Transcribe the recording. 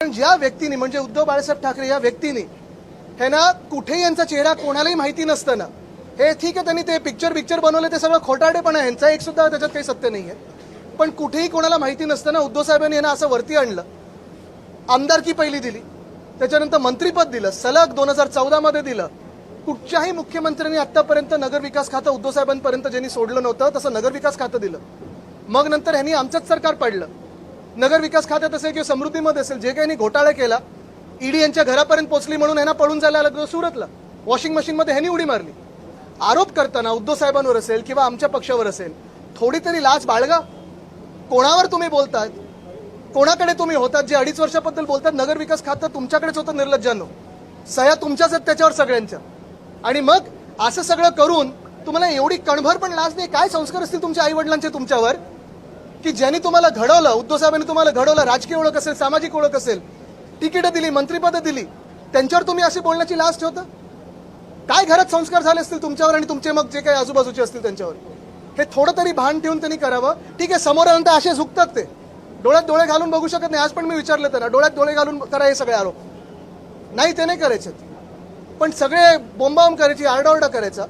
पण ज्या व्यक्तीने म्हणजे उद्धव बाळासाहेब ठाकरे या व्यक्तीने हे ना कुठेही यांचा चेहरा कोणालाही माहिती नसतं ना हे ठीक आहे त्यांनी ते पिक्चर पिक्चर बनवले ते सगळं खोटारडेपणा आहे. यांचा एक सुद्धा त्याच्यात काही सत्य नाही आहे पण कुठेही कोणाला माहिती नसतं ना उद्धव साहेबांनी यांना असं वरती आणलं आमदारकी पहिली दिली त्याच्यानंतर मंत्रीपद दिलं सलग दोन हजार चौदामध्ये दिलं. कुठच्याही मुख्यमंत्र्यांनी आतापर्यंत नगरविकास खातं उद्धव साहेबांपर्यंत ज्यांनी सोडलं नव्हतं तसं नगरविकास खातं दिलं. मग नंतर ह्यांनी आमचंच सरकार पाडलं. नगरविकास खात्यात असेल किंवा समृद्धीमध्ये असेल जे काही घोटाळा केला ईडी यांच्या घरापर्यंत पोहोचली म्हणून यांना पळून जायला लागलं सुरतला. वॉशिंग मशीनमध्ये ह्यांनी उडी मारली. आरोप करताना उद्धव साहेबांवर असेल किंवा आमच्या पक्षावर असेल थोडी तरी लाच बाळगा. कोणावर तुम्ही बोलतात? कोणाकडे तुम्ही होतात? जे अडीच वर्षाबद्दल बोलतात नगरविकास खातं तुमच्याकडेच होतं निर्लज्जानो. सह्या तुमच्याच आहेत त्याच्यावर सगळ्यांच्या. आणि मग असं सगळं करून तुम्हाला एवढी कणभर पण लाज नाही. काय संस्कार असतील तुमच्या आई वडिलांचे तुमच्यावर? की ज्यांनी तुम्हाला घडवलं उद्धव साहेबांनी तुम्हाला घडवलं राजकीय ओळख असेल सामाजिक ओळख असेल तिकीटं दिली मंत्रिपदं दिली त्यांच्यावर तुम्ही अशी बोलण्याची लास्ट ठेवता? काय घरात संस्कार झाले असतील तुमच्यावर आणि तुमचे मग जे काही आजूबाजूचे असतील त्यांच्यावर? हे थोडं तरी भान ठेवून त्यांनी करावं. ठीक आहे समोर आल्यानंतर असे झुकतात ते. डोळ्यात डोळे घालून बघू शकत नाही. आज पण मी विचारलं त्यांना डोळ्यात डोळे घालून करा हे सगळे आरोप. नाही ते नाही करायचे पण सगळे बोंबाबोंब करायची आरडाओरडा करायचा.